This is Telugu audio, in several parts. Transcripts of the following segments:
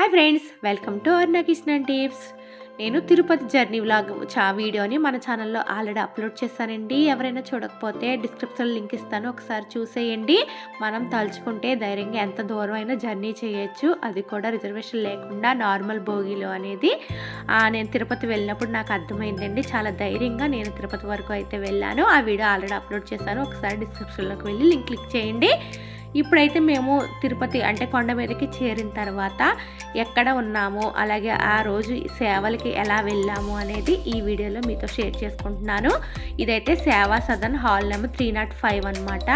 Hi friends welcome to Arnakishnan tips నేను తిరుపతి జర్నీ వ్లాగ్ చా వీడియోని మన ఛానల్లో ఆల్రెడీ అప్లోడ్ చేశానండి. ఎవరైనా చూడకపోతే డిస్క్రిప్షన్లో లింక్ ఇస్తాను. ఒకసారి చూసేయండి. మనం తలుచుకుంటే ధైర్యంగా ఎంత దూరం అయినా జర్నీ చేయొచ్చు. అది కూడా రిజర్వేషన్ లేకుండా నార్మల్ భోగిలో అనేది. నేను తిరుపతి వెళ్ళినప్పుడు నాకు అర్థమైందండి. చాలా ధైర్యంగా నేను తిరుపతి వరకు అయితే వెళ్ళాను. ఆ వీడియో ఆల్రెడీ అప్లోడ్ చేశాను. ఒకసారి డిస్క్రిప్షన్లోకి వెళ్ళి లింక్ క్లిక్ చేయండి. ఇప్పుడైతే మేము తిరుపతి అంటే కొండ మీదకి చేరిన తర్వాత ఎక్కడ ఉన్నాము అలాగే ఆ రోజు సేవలకి ఎలా వెళ్ళాము అనేది ఈ వీడియోలో మీతో షేర్ చేసుకుంటున్నాను. ఇదైతే Seva Sadan hall number three naught five అనమాట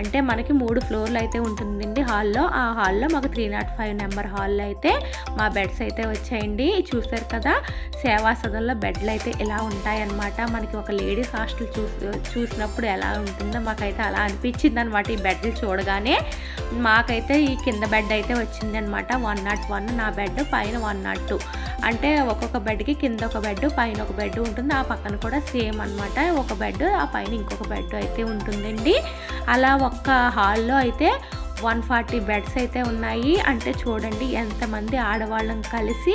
అంటే మనకి మూడు ఫ్లోర్లు అయితే ఉంటుందండి హాల్లో. ఆ హాల్లో మాకు త్రీ నాట్ ఫైవ్ నెంబర్ హాల్లో అయితే మా బెడ్స్ అయితే వచ్చాయండి. చూసారు కదా సేవా సదన్లో బెడ్లు అయితే ఇలా ఉంటాయన్నమాట. మనకి ఒక లేడీస్ హాస్టల్ చూ చూసినప్పుడు ఎలా ఉంటుందో మాకైతే అలా అనిపించింది అనమాట ఈ బెడ్లు చూడగానే. మాకైతే ఈ కింద బెడ్ అయితే వచ్చింది అనమాట వన్ నాట్ వన్ నా బెడ్ పైన వన్ నాట్ టూ అంటే ఒక్కొక్క బెడ్కి కింద ఒక బెడ్ పైన ఒక బెడ్ ఉంటుంది. ఆ పక్కన కూడా సేమ్ అనమాట ఒక బెడ్ ఆ పైన ఇంకొక బెడ్ అయితే ఉంటుందండి. అలా ఒక్క హాల్లో అయితే వన్ ఫార్టీ బెడ్స్ అయితే ఉన్నాయి. అంటే చూడండి ఎంతమంది ఆడవాళ్ళం కలిసి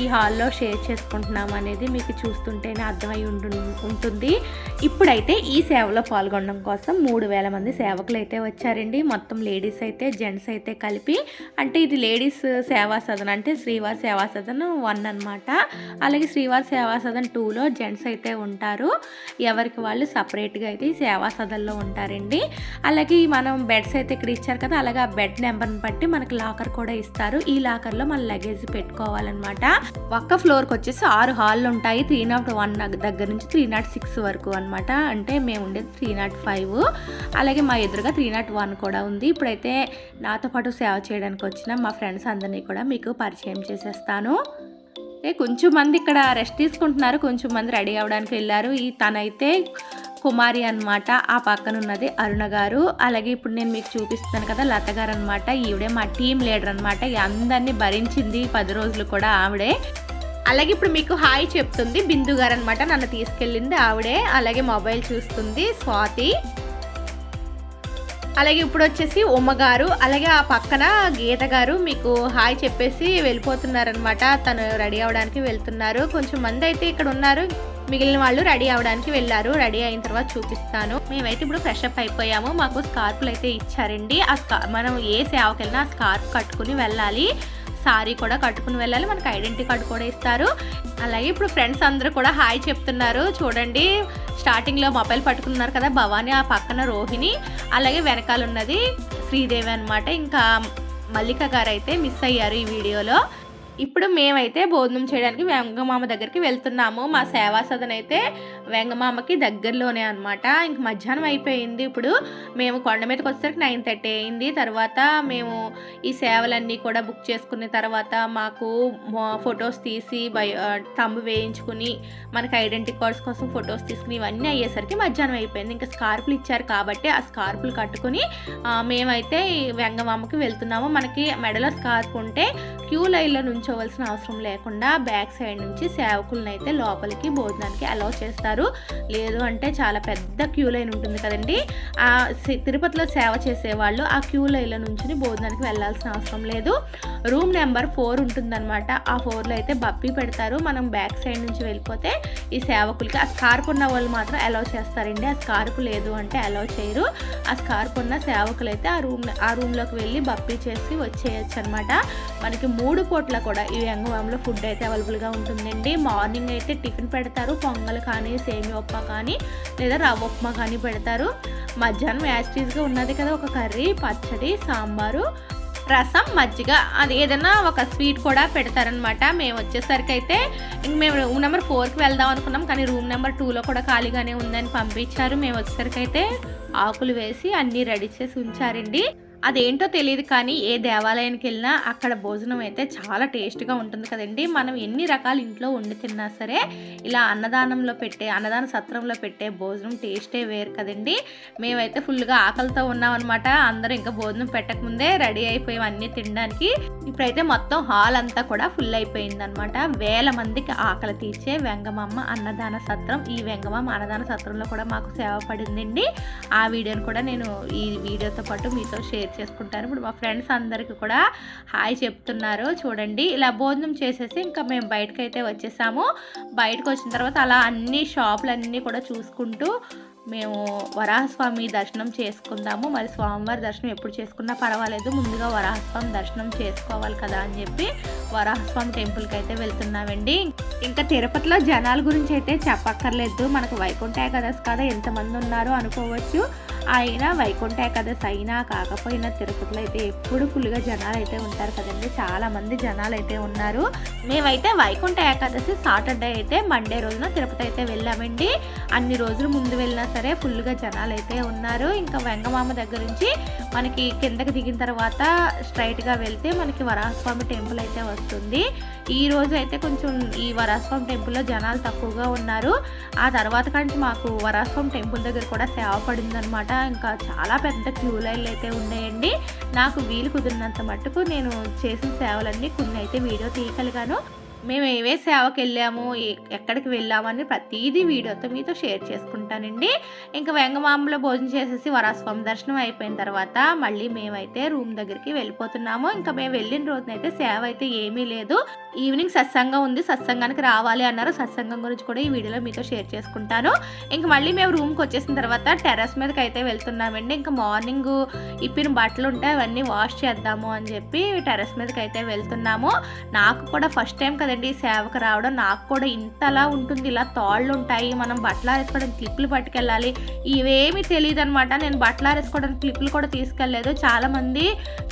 ఈ హాల్లో షేర్ చేసుకుంటున్నాం అనేది మీకు చూస్తుంటేనే అర్థమై ఉంటు ఉంటుంది. ఇప్పుడైతే ఈ సేవలో పాల్గొనడం కోసం మూడు వేల మంది సేవకులు అయితే వచ్చారండి. మొత్తం లేడీస్ అయితే జెంట్స్ అయితే కలిపి అంటే ఇది లేడీస్ సేవా సదన్ అంటే శ్రీవారి సేవా సదన్ వన్ అనమాట అలాగే శ్రీవారి సేవా సదన్ టూలో జెంట్స్ అయితే ఉంటారు. ఎవరికి వాళ్ళు సపరేట్గా అయితే ఈ సేవా సదన్లో ఉంటారండి. అలాగే మనం బెడ్స్ అయితే ఇక్కడ ఇచ్చారు కదా అలాగే ఆ బెడ్ నెంబర్ని బట్టి మనకి లాకర్ కూడా ఇస్తారు. ఈ లాకర్లో మన లగేజ్ పెట్టుకోవాలన్నమాట. ఒక్క ఫ్లోర్కి వచ్చేసి ఆరు హాల్లు ఉంటాయి. త్రీ నాట్ వన్ దగ్గర నుంచి త్రీ నాట్ సిక్స్ వరకు అనమాట అంటే మేము ఉండేది త్రీ నాట్ ఫైవ్. అలాగే మా ఎదురుగా త్రీ నాట్ వన్ కూడా ఉంది. ఇప్పుడైతే నాతో పాటు సేవ చేయడానికి వచ్చిన మా ఫ్రెండ్స్ అందరినీ కూడా మీకు పరిచయం చేసేస్తాను. కొంచెం మంది ఇక్కడ రెస్ట్ తీసుకుంటున్నారు. కొంచెం మంది రెడీ అవ్వడానికి వెళ్ళారు. ఈ తనైతే కుమారి అన్నమాట. ఆ పక్కన ఉన్నది అరుణ గారు. అలాగే ఇప్పుడు నేను మీకు చూపిస్తాను కదా లత గారు అనమాట ఈవిడే మా టీం లీడర్ అనమాట అందరినీ భరించింది పది రోజులు కూడా ఆవిడే. అలాగే ఇప్పుడు మీకు హాయ్ చెప్తుంది బిందు గారు అనమాట నన్ను తీసుకెళ్ళింది ఆవిడే. అలాగే మొబైల్ చూస్తుంది స్వాతి. అలాగే ఇప్పుడు వచ్చేసి ఉమ్మగారు అలాగే ఆ పక్కన గీత గారు మీకు హాయ్ చెప్పేసి వెళ్ళిపోతున్నారనమాట తను రెడీ అవడానికి వెళ్తున్నారు. కొంచెం మంది అయితే ఇక్కడ ఉన్నారు. మిగిలిన వాళ్ళు రెడీ అవడానికి వెళ్ళారు. రెడీ అయిన తర్వాత చూపిస్తాను. మేమైతే ఇప్పుడు ఫ్రెషప్ అయిపోయాము. మాకు స్కార్పులు అయితే ఇచ్చారండి. ఆ స్కా మనం ఏ సేవకి వెళ్ళినా ఆ స్కార్ప్ కట్టుకుని వెళ్ళాలి. సారీ కూడా కట్టుకుని వెళ్ళాలి. మనకు ఐడెంటిటీ కార్డు కూడా ఇస్తారు. అలాగే ఇప్పుడు ఫ్రెండ్స్ అందరూ కూడా హాయ్ చెప్తున్నారు. చూడండి స్టార్టింగ్లో మొబైల్ పట్టుకున్నారు కదా భవానీ ఆ పక్కన రోహిణి అలాగే వెనకాల ఉన్నది శ్రీదేవి అనమాట ఇంకా మల్లిక గారు అయితే మిస్ అయ్యారు ఈ వీడియోలో. ఇప్పుడు మేమైతే భోజనం చేయడానికి వెంగమామ దగ్గరికి వెళ్తున్నాము. మా సేవా సదన్ అయితే వెంగమామకి దగ్గరలోనే అనమాట ఇంక మధ్యాహ్నం అయిపోయింది ఇప్పుడు. మేము కొండ మీదకి వచ్చేసరికి నైన్ థర్టీ అయింది. తర్వాత మేము ఈ సేవలన్నీ కూడా బుక్ చేసుకున్న తర్వాత మాకు ఫొటోస్ తీసి బయో తంబు వేయించుకుని మనకి ఐడెంటిటీ కార్డ్స్ కోసం ఫొటోస్ తీసుకుని ఇవన్నీ అయ్యేసరికి మధ్యాహ్నం అయిపోయింది. ఇంకా స్కార్పులు ఇచ్చారు కాబట్టి ఆ స్కార్పులు కట్టుకుని మేమైతే వెంగమామకి వెళ్తున్నాము. మనకి మెడలో స్కార్ప్ ఉంటే క్యూ లైన్లో నుంచి కూర్చోవలసిన అవసరం లేకుండా బ్యాక్ సైడ్ నుంచి సేవకులను అయితే లోపలికి భోజనానికి అలౌ చేస్తారు. లేదు అంటే చాలా పెద్ద క్యూ లైన్ ఉంటుంది కదండి. ఆ సి- తిరుపతిలో సేవ చేసేవాళ్ళు ఆ క్యూ లైన్ల నుంచి భోజనానికి వెళ్ళాల్సిన అవసరం లేదు. రూమ్ నెంబర్ ఫోర్ ఉంటుందన్నమాట. ఆ ఫోర్లో అయితే బప్పి పెడతారు. మనం బ్యాక్ సైడ్ నుంచి వెళ్ళిపోతే ఈ సేవకులకి ఆ స్కార్ప్ ఉన్న వాళ్ళు మాత్రం అలౌ చేస్తారండి. ఆ స్కార్ప్ లేదు అంటే అలౌ చేయరు. ఆ స్కార్ప్ ఉన్న సేవకులు అయితే ఆ రూమ్ ఆ రూమ్లోకి వెళ్ళి బప్పి చేసి వచ్చేయచ్చు అనమాట మనకి మూడు పూట్ల కూడా ఈ వెంగవాంలో ఫుడ్ అయితే అవైలబుల్గా ఉంటుందండి. మార్నింగ్ అయితే టిఫిన్ పెడతారు పొంగల్ కానీ సేమి ఉప్మా కానీ లేదా రవ్వ ఉప్మా కానీ పెడతారు. మధ్యాహ్నం యాస్టీస్గా ఉన్నది కదా ఒక కర్రీ పచ్చడి సాంబారు రసం మజ్జిగ. అది ఏదైనా ఒక స్వీట్ కూడా పెడతారనమాట మేము వచ్చేసరికి అయితే ఇంక మేము రూమ్ నెంబర్ ఫోర్కి వెళ్దాం అనుకున్నాం కానీ రూమ్ నెంబర్ టూలో కూడా ఖాళీగానే ఉందని పంపించారు. మేము వచ్చేసరికి అయితే ఆకులు వేసి అన్నీ రెడీ చేసి ఉంచారండి. అదేంటో తెలియదు కానీ ఏ దేవాలయానికి వెళ్ళినా అక్కడ భోజనం అయితే చాలా టేస్ట్గా ఉంటుంది కదండి. మనం ఎన్ని రకాల ఇంట్లో వండి తిన్నా సరే ఇలా అన్నదానంలో పెట్టే అన్నదాన సత్రంలో పెట్టే భోజనం టేస్టే వేరు కదండి. మేమైతే ఫుల్గా ఆకలితో ఉన్నాం అనమాట అందరూ ఇంకా భోజనం పెట్టకముందే రెడీ అయిపోయాం అన్నీ తినడానికి. ఇప్పుడైతే మొత్తం హాల్ అంతా కూడా ఫుల్ అయిపోయిందనమాట వేల మందికి ఆకలి తీర్చే వెంగమమ్మ అన్నదాన సత్రం ఈ వెంగమమ్మ అన్నదాన సత్రంలో కూడా మాకు సేవ పడిందండి. ఆ వీడియోని కూడా నేను ఈ వీడియోతో పాటు మీతో షేర్ షేర్ చేసుకుంటాను ఇప్పుడు మా ఫ్రెండ్స్ అందరికీ కూడా హాయ్ చెప్తున్నారు. చూడండి ఇలా భోజనం చేసేసి ఇంకా మేము బయటకు అయితే వచ్చేసాము. బయటకు వచ్చిన తర్వాత అలా అన్ని షాపులన్నీ కూడా చూసుకుంటూ మేము వరాహస్వామి దర్శనం చేసుకుందాము. మరి స్వామివారి దర్శనం ఎప్పుడు చేసుకున్నా పర్వాలేదు. ముందుగా వరాహస్వామి దర్శనం చేసుకోవాలి కదా అని చెప్పి వరాహస్వామి టెంపుల్కి అయితే వెళ్తున్నామండి. ఇంకా తిరుపతిలో జనాల గురించి అయితే చెప్పక్కర్లేదు. మనకు వైకుంఠ ఏకాదశి కదా ఎంతమంది ఉన్నారు అనుకోవచ్చు. అయినా వైకుంఠ ఏకాదశి అయినా కాకపోయినా తిరుపతిలో అయితే ఎప్పుడు ఫుల్గా జనాలు అయితే ఉంటారు కదండి. చాలామంది జనాలు అయితే ఉన్నారు. మేమైతే వైకుంఠ ఏకాదశి సాటర్డే అయితే మండే రోజున తిరుపతి అయితే వెళ్ళామండి. అన్ని రోజులు ముందు వెళ్ళినా సరే ఫుల్గా జనాలు అయితే ఉన్నారు. ఇంకా వెంగమామ దగ్గర నుంచి మనకి కిందకి దిగిన తర్వాత స్ట్రైట్గా వెళ్తే మనకి వరాహస్వామి టెంపుల్ అయితే వస్తుంది. ఈ రోజు అయితే కొంచెం ఈ వరాస్వామి టెంపుల్లో జనాలు తక్కువగా ఉన్నారు. ఆ తర్వాత కంటే మాకు వరాస్వామి టెంపుల్ దగ్గర కూడా సేవ పడిందనమాట ఇంకా చాలా పెద్ద క్యూ లైన్లు అయితే ఉన్నాయండి. నాకు వీలు కుదిరినంత మట్టుకు నేను చేసిన సేవలన్నీ కొన్ని అయితే వీడియో తీయగలిగాను. మేము ఏవే సేవకి వెళ్ళాము ఎక్కడికి వెళ్ళామని ప్రతిదీ వీడియోతో మీతో షేర్ చేసుకుంటానండి. ఇంకా వెంగమాంబలో భోజనం చేసేసి వరాస్వామి దర్శనం అయిపోయిన తర్వాత మళ్ళీ మేమైతే రూమ్ దగ్గరికి వెళ్ళిపోతున్నాము. ఇంకా మేము వెళ్ళిన రోజునైతే సేవ అయితే ఏమీ లేదు. ఈవినింగ్ సత్సంగం ఉంది సత్సంగానికి రావాలి అన్నారు. సత్సంగం గురించి కూడా ఈ వీడియోలో మీతో షేర్ చేసుకుంటాను. ఇంకా మళ్ళీ మేము రూమ్కి వచ్చేసిన తర్వాత టెర్రస్ మీదకి అయితే వెళ్తున్నామండి. ఇంకా మార్నింగ్ ఇప్పిన బట్టలు ఉంటే అవన్నీ వాష్ చేద్దాము అని చెప్పి టెర్రస్ మీదకి అయితే వెళ్తున్నాము. నాకు కూడా ఫస్ట్ టైం కదా కదండి సేవకు రావడం. నాకు కూడా ఇంతలా ఉంటుంది. ఇలా తాళ్ళు ఉంటాయి మనం బట్టలు ఆరేసుకోవడానికి క్లిప్లు పట్టుకెళ్ళాలి. ఇవేమీ తెలియదు అనమాట నేను బట్టలు ఆరేసుకోవడానికి క్లిప్లు కూడా తీసుకెళ్ళలేదు. చాలామంది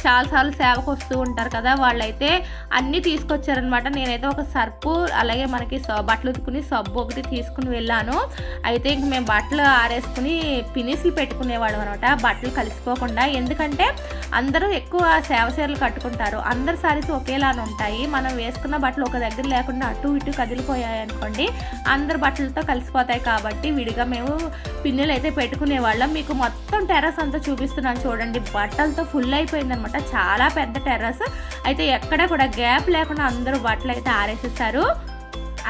చాలాసార్లు సేవకు వస్తూ ఉంటారు కదా. వాళ్ళైతే అన్నీ తీసుకొచ్చారనమాట. నేనైతే ఒక సర్పు అలాగే మనకి బట్టలు ఉతుకుని సబ్బు ఒకటి తీసుకుని వెళ్ళాను. అయితే ఇంక మేము బట్టలు ఆరేసుకుని పినిసులు పెట్టుకునేవాళ్ళం అనమాట. బట్టలు కలిసిపోకుండా. ఎందుకంటే అందరూ ఎక్కువ సేవ చీరలు కట్టుకుంటారు. అందరి సారీస్ ఒకేలానే ఉంటాయి. మనం వేసుకున్న బట్టలు ఒక దగ్గర లేకుండా అటు ఇటు కదిలిపోయాయి అనుకోండి అందరు బట్టలతో కలిసిపోతాయి కాబట్టి విడిగా మేము పిన్నులు అయితే పెట్టుకునే వాళ్ళం. మీకు మొత్తం టెర్రస్ అంతా చూపిస్తున్నాను చూడండి. బట్టలతో ఫుల్ అయిపోయిందనమాట. చాలా పెద్ద టెర్రస్. అయితే ఎక్కడ కూడా గ్యాప్ లేకుండా అందరూ బట్టలు అయితే ఆరేసేసారు.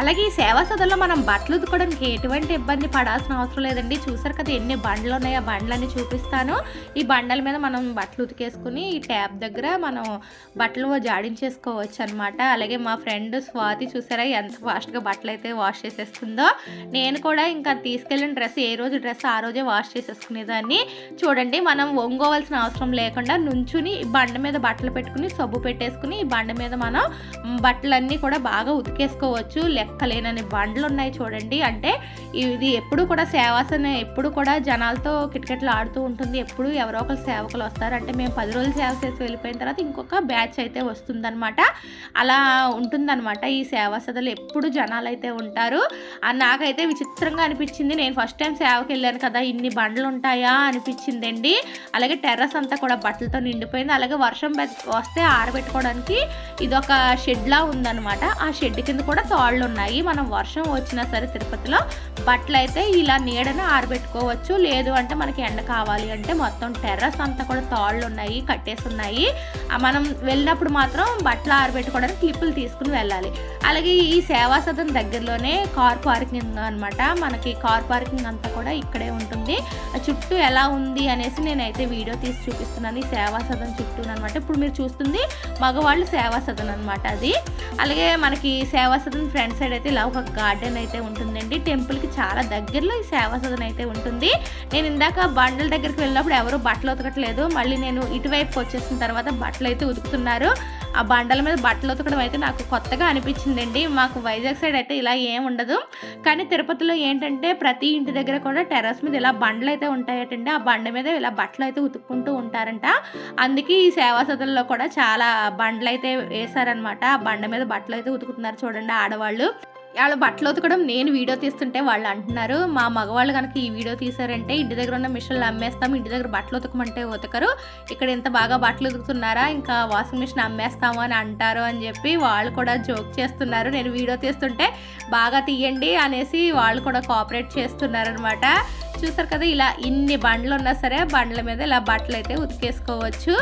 అలాగే ఈ సేవా సదల్లో మనం బట్టలు ఉతుకోవడానికి ఎటువంటి ఇబ్బంది పడాల్సిన అవసరం లేదండి. చూసారు కదా ఎన్ని బండ్లు ఉన్నాయో ఆ బండ్లన్నీ చూపిస్తాను. ఈ బండల మీద మనం బట్టలు ఉతికేసుకుని ఈ ట్యాప్ దగ్గర మనం బట్టలు జాడించేసుకోవచ్చు అనమాట అలాగే మా ఫ్రెండ్ స్వాతి చూసారా ఎంత ఫాస్ట్గా బట్టలు అయితే వాష్ చేసేస్తుందో. నేను కూడా ఇంకా తీసుకెళ్ళిన డ్రెస్ ఏ రోజు డ్రెస్ ఆ రోజే వాష్ చేసేసుకునేదాన్ని. చూడండి మనం వంగోవలసిన అవసరం లేకుండా నుంచుని ఈ బండ మీద బట్టలు పెట్టుకుని సబ్బు పెట్టేసుకుని ఈ బండ మీద మనం బట్టలన్నీ కూడా బాగా ఉతికేసుకోవచ్చు. లెక్కలేనని బండ్లు ఉన్నాయి చూడండి. అంటే ఇది ఎప్పుడు కూడా సేవాసన ఎప్పుడు కూడా జనాలతో కిటకిటలు ఆడుతూ ఉంటుంది. ఎప్పుడు ఎవరో ఒకరు సేవకులు వస్తారు. అంటే మేము పది రోజులు సేవ చేసి వెళ్ళిపోయిన తర్వాత ఇంకొక బ్యాచ్ అయితే వస్తుందన్నమాట. అలా ఉంటుందన్నమాట ఈ సేవా సదలు ఎప్పుడు జనాలు అయితే ఉంటారు నాకైతే విచిత్రంగా అనిపించింది. నేను ఫస్ట్ టైం సేవకి వెళ్ళాను కదా ఇన్ని బండ్లు ఉంటాయా అనిపించిందండి. అలాగే టెర్రస్ అంతా కూడా బట్టలతో నిండిపోయింది. అలాగే వర్షం వస్తే ఆరబెట్టుకోవడానికి ఇదొక షెడ్లా ఉందన్నమాట. ఆ షెడ్ కింద కూడా తాళ్ళు ఉన్నాయి ఉన్నాయి. మనం వర్షం వచ్చినా సరే తిరుపతిలో బట్టలు అయితే ఇలా నీడన ఆరబెట్టుకోవచ్చు. లేదు అంటే మనకి ఎండ కావాలి అంటే మొత్తం టెర్రస్ అంతా కూడా తాళ్ళు ఉన్నాయి కట్టేసి ఉన్నాయి. మనం వెళ్ళినప్పుడు మాత్రం బట్టలు ఆరబెట్టుకోవడానికి క్లిప్పులు తీసుకుని వెళ్ళాలి. అలాగే ఈ సేవా సదన్ దగ్గరలోనే కార్ పార్కింగ్ అనమాట మనకి కార్ పార్కింగ్ అంతా కూడా ఇక్కడే ఉంటుంది. చుట్టూ ఎలా ఉంది అనేసి నేనైతే వీడియో తీసి చూపిస్తున్నాను. ఈ సేవా సదన్ చుట్టూ అనమాట ఇప్పుడు మీరు చూస్తుంది మగవాళ్ళు సేవా సదన్ అనమాట అది. అలాగే మనకి సేవా సదన్ సైడ్ అయితే ఇలా ఒక గార్డెన్ అయితే ఉంటుందండి. టెంపుల్కి చాలా దగ్గరలో ఈ సేవా సదన్ అయితే ఉంటుంది. నేను ఇందాక బండల దగ్గరికి వెళ్ళినప్పుడు ఎవరు బట్టలు ఉతకట్లేదు. మళ్ళీ నేను ఇటువైపు వచ్చేసిన తర్వాత బట్టలు అయితే ఉతుకుతున్నారు. ఆ బండల మీద బట్టలు ఉతకడం అయితే నాకు కొత్తగా అనిపించిందండి. మాకు వైజాగ్ సైడ్ అయితే ఇలా ఏం ఉండదు. కానీ తిరుపతిలో ఏంటంటే ప్రతి ఇంటి దగ్గర కూడా టెర్రస్ మీద ఇలా బండ్లు అయితే ఉంటాయటండి. ఆ బండ మీద ఇలా బట్టలు అయితే ఉతుక్కుంటూ ఉంటారంట. అందుకే ఈ సేవా సదుల్లో కూడా చాలా బండ్లు అయితే వేశారనమాట ఆ బండ మీద బట్టలు అయితే ఉతుకుతున్నారు చూడండి ఆడవాళ్ళు. వాళ్ళ బట్టలు ఉతకడం నేను వీడియో తీస్తుంటే వాళ్ళు అంటున్నారు మా మగవాళ్ళు కనుక ఈ వీడియో తీసారంటే ఇంటి దగ్గర ఉన్న మిషన్లు అమ్మేస్తాం ఇంటి దగ్గర బట్టలు ఉతకమంటే ఉతకరు ఇక్కడ ఇంత బాగా బట్టలు ఉతుకుతున్నారా ఇంకా వాషింగ్ మిషన్ అమ్మేస్తాము అని అంటారు అని చెప్పి వాళ్ళు కూడా జోక్ చేస్తున్నారు. నేను వీడియో తీస్తుంటే బాగా తీయండి అనేసి వాళ్ళు కూడా కోఆపరేట్ చేస్తున్నారనమాట చూసారు కదా ఇలా ఇన్ని బండ్లు ఉన్నా సరే బండ్ల మీద ఇలా బట్టలు అయితే ఉతికేసుకోవచ్చు.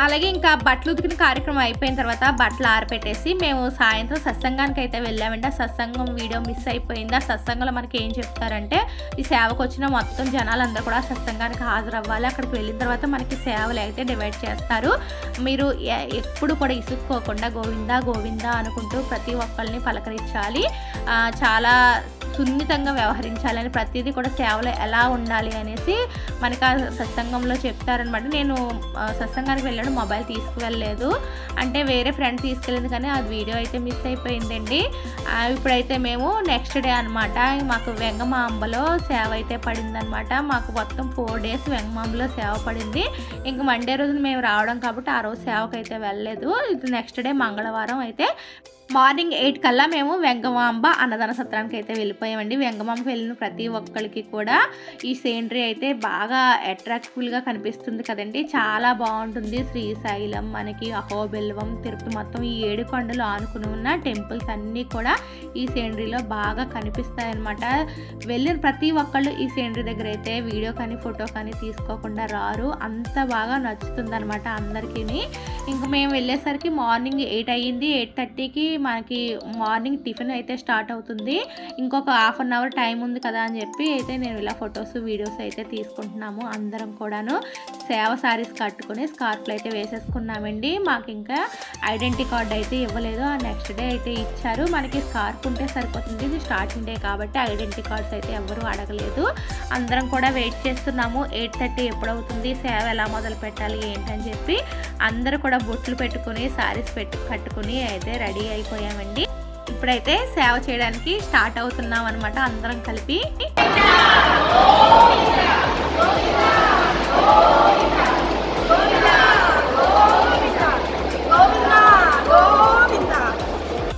అలాగే ఇంకా బట్టలు ఉతికిన కార్యక్రమం అయిపోయిన తర్వాత బట్టలు ఆరపెట్టేసి మేము సాయంత్రం సత్సంగానికి అయితే వెళ్ళామండి. ఆ సత్సంగం వీడియో మిస్ అయిపోయింది. ఆ సత్సంగంలో మనకి ఏం చెప్తారంటే ఈ సేవకు వచ్చిన మొత్తం జనాలందరూ కూడా సత్సంగానికి హాజరవ్వాలి. అక్కడికి వెళ్ళిన తర్వాత మనకి సేవలు అయితే డివైడ్ చేస్తారు. మీరు ఎ- ఎప్పుడు కూడా ఇసుక్కోకుండా గోవిందా గోవిందా అనుకుంటూ ప్రతి ఒక్కరిని పలకరించాలి. చాలా సున్నితంగా వ్యవహరించాలని ప్రతిదీ కూడా సేవలో ఎలా ఉండాలి అనేసి మనకి ఆ సత్సంగంలో చెప్తారనమాట. నేను సత్సంగానికి వెళ్ళడం మొబైల్ తీసుకువెళ్ళలేదు. అంటే వేరే ఫ్రెండ్ తీసుకెళ్ళింది కానీ అది వీడియో అయితే మిస్ అయిపోయిందండి. ఇప్పుడైతే మేము నెక్స్ట్ డే అనమాట మాకు వెంగమాంబలో సేవ అయితే పడిందనమాట. మాకు మొత్తం ఫోర్ డేస్ వెంగమాంబలో సేవ పడింది. ఇంక మండే రోజున మేము రావడం కాబట్టి ఆ రోజు సేవకు అయితే వెళ్ళలేదు. ఇది నెక్స్ట్ డే మంగళవారం అయితే మార్నింగ్ ఎయిట్ కల్లా మేము వెంగమాంబ అన్నదాన సత్రానికి అయితే వెళ్ళిపోయామండి. వెంగమాంబకి వెళ్ళిన ప్రతి ఒక్కరికి కూడా ఈ సీనరీ అయితే బాగా అట్రాక్టివ్గా కనిపిస్తుంది కదండి. చాలా బాగుంటుంది. శ్రీశైలం మనకి అహోబెల్వం తిరుపతి మొత్తం ఈ ఏడు కొండలు ఆనుకుని ఉన్న టెంపుల్స్ అన్నీ కూడా ఈ సీనరీలో బాగా కనిపిస్తాయి అనమాట వెళ్ళిన ప్రతి ఒక్కళ్ళు ఈ సీనరీ దగ్గర అయితే వీడియో కానీ ఫోటో కానీ తీసుకోకుండా రారు. అంత బాగా నచ్చుతుంది అనమాట అందరికీ ఇంక మేము వెళ్ళేసరికి మార్నింగ్ ఎయిట్ అయ్యింది. ఎయిట్ థర్టీకి మనకి మార్నింగ్ టిఫిన్ అయితే స్టార్ట్ అవుతుంది. ఇంకొక హాఫ్ అన్ అవర్ టైం ఉంది కదా అని చెప్పి అయితే నేను ఇలా ఫొటోస్ వీడియోస్ అయితే తీసుకుంటున్నాము అందరం కూడాను. సేవ శారీస్ కట్టుకుని స్కార్ఫ్లు అయితే వేసేసుకున్నామండి. మాకు ఇంకా ఐడెంటిటీ కార్డ్ అయితే ఇవ్వలేదు. ఆ నెక్స్ట్ డే అయితే ఇచ్చారు. మనకి స్కార్ఫ్ ఉంటే సరిపోతుంది. ఇది స్టార్టింగ్ డే కాబట్టి ఐడెంటిటీ కార్డ్స్ అయితే ఎవరు అడగలేదు. అందరం కూడా వెయిట్ చేస్తున్నాము. ఎయిట్ థర్టీ ఎప్పుడవుతుంది? సేవ ఎలా మొదలు పెట్టాలి? ఏంటని చెప్పి అందరూ కూడా బొట్లు పెట్టుకుని శారీస్ పెట్టు కట్టుకుని అయితే రెడీ అయిపోయామండి. ఇప్పుడైతే సేవ చేయడానికి స్టార్ట్ అవుతున్నాం అనమాట అందరం కలిపి.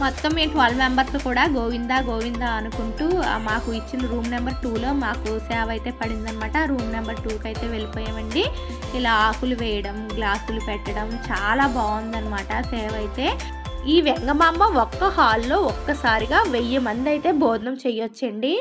మొత్తం మేము ట్వెల్వ్ మెంబర్స్ కూడా గోవిందా గోవిందా అనుకుంటూ మాకు ఇచ్చిన రూమ్ నెంబర్ టూలో మాకు సేవ అయితే పడిందనమాట రూమ్ నెంబర్ టూకి అయితే వెళ్ళిపోయామండి. ఇలా ఆకులు వేయడం గ్లాసులు పెట్టడం చాలా బాగుందనమాట సేవ అయితే. ఈ వెంగమాంబ ఒక్క హాల్లో ఒక్కసారిగా వెయ్యి మంది అయితే భోజనం చేయొచ్చండి.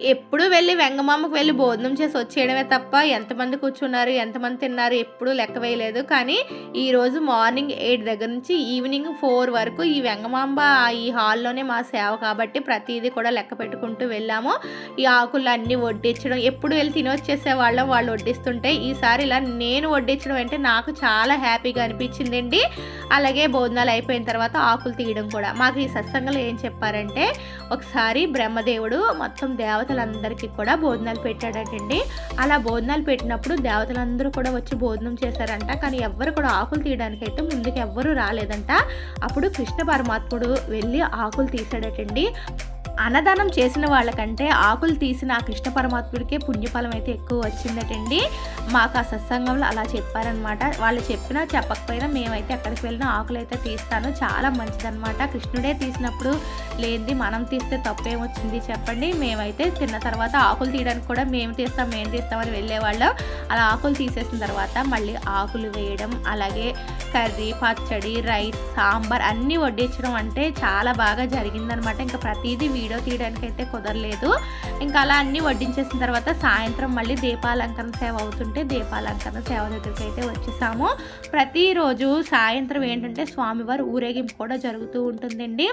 ఎప్పుడు వెళ్ళి వెంగమామకు వెళ్ళి భోజనం చేసి వచ్చేయడమే తప్ప ఎంతమంది కూర్చున్నారు ఎంతమంది తిన్నారు ఎప్పుడూ లెక్క వేయలేదు. కానీ ఈరోజు మార్నింగ్ ఎయిట్ దగ్గర నుంచి ఈవినింగ్ ఫోర్ వరకు ఈ వెంగమాంబ ఈ హాల్లోనే మా సేవ కాబట్టి ప్రతిదీ కూడా లెక్క పెట్టుకుంటూ వెళ్ళాము. ఈ ఆకులు అన్నీ వడ్డించడం ఎప్పుడు వెళ్ళి తినొచ్చేసే వాళ్ళం వాళ్ళు వడ్డిస్తుంటే ఈసారి ఇలా నేను వడ్డించడం అంటే నాకు చాలా హ్యాపీగా అనిపించిందండి. అలాగే భోజనాలు అయిపోయిన తర్వాత ఆకులు తీయడం కూడా. మాకు ఈ సత్సంగంలో ఏం చెప్పారంటే ఒకసారి బ్రహ్మదేవుడు మొత్తం దేవ దేవతలందరికీ కూడా భోజనాలు పెట్టాడటండి. అలా భోజనాలు పెట్టినప్పుడు దేవతలందరూ కూడా వచ్చి భోజనం చేశారంట. కానీ ఎవ్వరు కూడా ఆకులు తీయడానికి అయితే ముందుకు ఎవ్వరు రాలేదంట. అప్పుడు కృష్ణ పరమాత్ముడు వెళ్ళి ఆకులు తీశాడటండి. అన్నదానం చేసిన వాళ్ళకంటే ఆకులు తీసిన ఆ కృష్ణ పరమాత్ముడికే పుణ్యఫలం అయితే ఎక్కువ వచ్చిందటండి. మాకు ఆ సత్సంగంలో అలా చెప్పారనమాట వాళ్ళు చెప్పినా చెప్పకపోయినా మేమైతే ఎక్కడికి వెళ్ళినా ఆకులు అయితే తీస్తాను. చాలా మంచిదనమాట కృష్ణుడే తీసినప్పుడు లేనిది మనం తీస్తే తప్పేమొచ్చింది చెప్పండి. మేమైతే తిన్న తర్వాత ఆకులు తీయడానికి కూడా మేము తీస్తాం మేము తీస్తామని వెళ్ళేవాళ్ళం. అలా ఆకులు తీసేసిన తర్వాత మళ్ళీ ఆకులు వేయడం అలాగే కర్రీ పచ్చడి రైస్ సాంబార్ అన్నీ వడ్డించడం అంటే చాలా బాగా జరిగిందనమాట ఇంకా ప్రతిదీ వీడియో తీయడానికి అయితే కుదరలేదు. ఇంకా అలా అన్నీ వడ్డించేసిన తర్వాత సాయంత్రం మళ్ళీ దీపాలంకరణ సేవ అవుతుంటే దీపాలంకరణ సేవ దగ్గరికి అయితే వచ్చేసాము. ప్రతిరోజు సాయంత్రం ఏంటంటే స్వామివారి ఊరేగింపు కూడా జరుగుతూ ఉంటుందండి.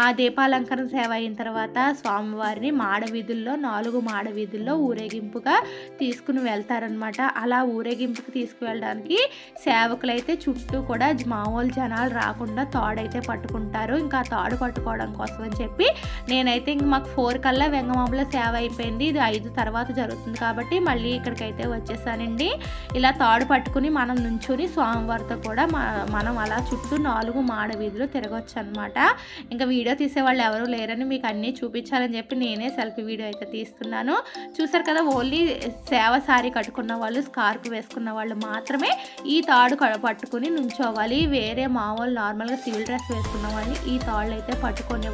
ఆ దీపాలంకరణ సేవ అయిన తర్వాత స్వామివారిని మాడ వీధుల్లో నాలుగు మాడ వీధుల్లో ఊరేగింపుగా తీసుకుని వెళ్తారనమాట అలా ఊరేగింపుకి తీసుకువెళ్ళడానికి సేవకులైతే చుట్టూ కూడా మామూలు జనాలు రాకుండా తాడైతే పట్టుకుంటారు. ఇంకా తాడు పట్టుకోవడం కోసం అని చెప్పి నేనైతే ఇంక మాకు ఫోర్ కల్లా వెంగమామలో సేవ అయిపోయింది. ఇది ఐదు తర్వాత జరుగుతుంది కాబట్టి మళ్ళీ ఇక్కడికైతే వచ్చేసానండి. ఇలా తాడు పట్టుకుని మనం నుంచుని స్వామివారితో కూడా మనం అలా చుట్టూ నాలుగు మాడ వీధులు తిరగచ్చు అనమాట ఇంకా వీడియో తీసేవాళ్ళు ఎవరు లేరని మీకు అన్నీ చూపించాలని చెప్పి నేనే సెల్ఫీ వీడియో అయితే తీస్తున్నాను. చూసారు కదా ఓన్లీ సేవ సారీ కట్టుకున్న వాళ్ళు స్కార్ఫ్ వేసుకున్న వాళ్ళు మాత్రమే ఈ తాడు పట్టుకుని నుంచోవాలి. వేరే మామూలు నార్మల్గా సివిల్ డ్రెస్ వేసుకున్న వాళ్ళని ఈ తాళ్ళు అయితే పట్టుకొని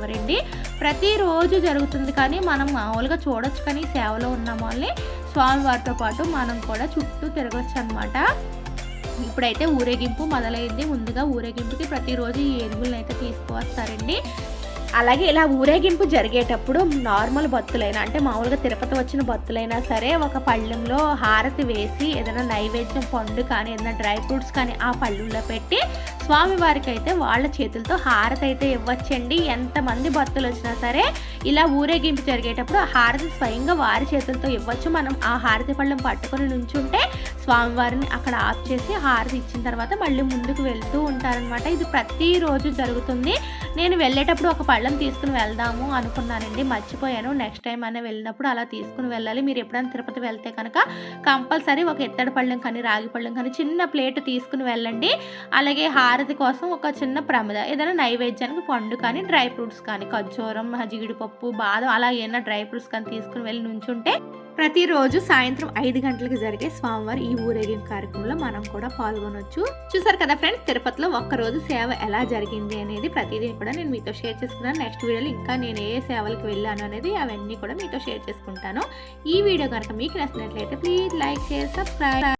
ప్రతి రోజు జరుగుతుంది కానీ మనం మామూలుగా చూడొచ్చు కానీ సేవలో ఉన్న వాళ్ళని స్వామివారితో పాటు మనం కూడా చుట్టూ తిరగచ్చు అనమాట ఇప్పుడైతే ఊరేగింపు మొదలైంది. ముందుగా ఊరేగింపుకి ప్రతిరోజు ఈ ఏనుగులను అయితే తీసుకువస్తారండి. అలాగే ఇలా ఊరేగింపు జరిగేటప్పుడు నార్మల్ భక్తులైనా అంటే మామూలుగా తిరుపతి వచ్చిన భక్తులైనా సరే ఒక పళ్ళెంలో హారతి వేసి ఏదైనా నైవేద్యం పండు కానీ ఏదైనా డ్రై ఫ్రూట్స్ కానీ ఆ పళ్ళుల్లో పెట్టి స్వామివారికి అయితే వాళ్ళ చేతులతో హారతి అయితే ఇవ్వచ్చండి. ఎంతమంది భక్తులు వచ్చినా సరే ఇలా ఊరేగింపు జరిగేటప్పుడు హారతి స్వయంగా వారి చేతులతో ఇవ్వచ్చు. మనం ఆ హారతి పళ్ళెం పట్టుకొని నుంచుంటే స్వామివారిని అక్కడ ఆఫ్ చేసి హారతి ఇచ్చిన తర్వాత మళ్ళీ ముందుకు వెళ్తూ ఉంటారనమాట ఇది ప్రతిరోజు జరుగుతుంది. నేను వెళ్ళేటప్పుడు ఒక పళ్ళెం తీసుకుని వెళ్దాము అనుకున్నానండి మర్చిపోయాను. నెక్స్ట్ టైం అయినా వెళ్ళినప్పుడు అలా తీసుకుని వెళ్ళాలి. మీరు ఎప్పుడైనా తిరుపతి వెళ్తే కనుక కంపల్సరీ ఒక ఎత్తడి పళ్ళెం కానీ రాగి పళ్ళెం కానీ చిన్న ప్లేట్ తీసుకుని వెళ్ళండి. అలాగే హారతి కోసం ఒక చిన్న ప్రమిద ఏదైనా నైవేద్యానికి పండు కానీ డ్రై ఫ్రూట్స్ కానీ ఖర్జూరం జీడిపప్పు బాదం అలా ఏదైనా డ్రై ఫ్రూట్స్ కానీ తీసుకుని వెళ్ళి నుంచుంటే ప్రతిరోజు సాయంత్రం ఐదు గంటలకు జరిగే స్వామివారి ఈ ఊరేగింపు కార్యక్రమంలో మనం కూడా పాల్గొనొచ్చు. చూసారు కదా ఫ్రెండ్స్ తిరుపతిలో ఒక్కరోజు సేవ ఎలా జరిగింది అనేది ప్రతిదీ కూడా నేను మీతో షేర్ చేసుకున్నాను. నెక్స్ట్ వీడియోలో ఇంకా నేను ఏ సేవలకు వెళ్ళాను అనేది అవన్నీ కూడా మీతో షేర్ చేసుకుంటాను. ఈ వీడియో కనుక మీకు నచ్చినట్లయితే ప్లీజ్ లైక్ షేర్ సబ్స్క్రైబ్.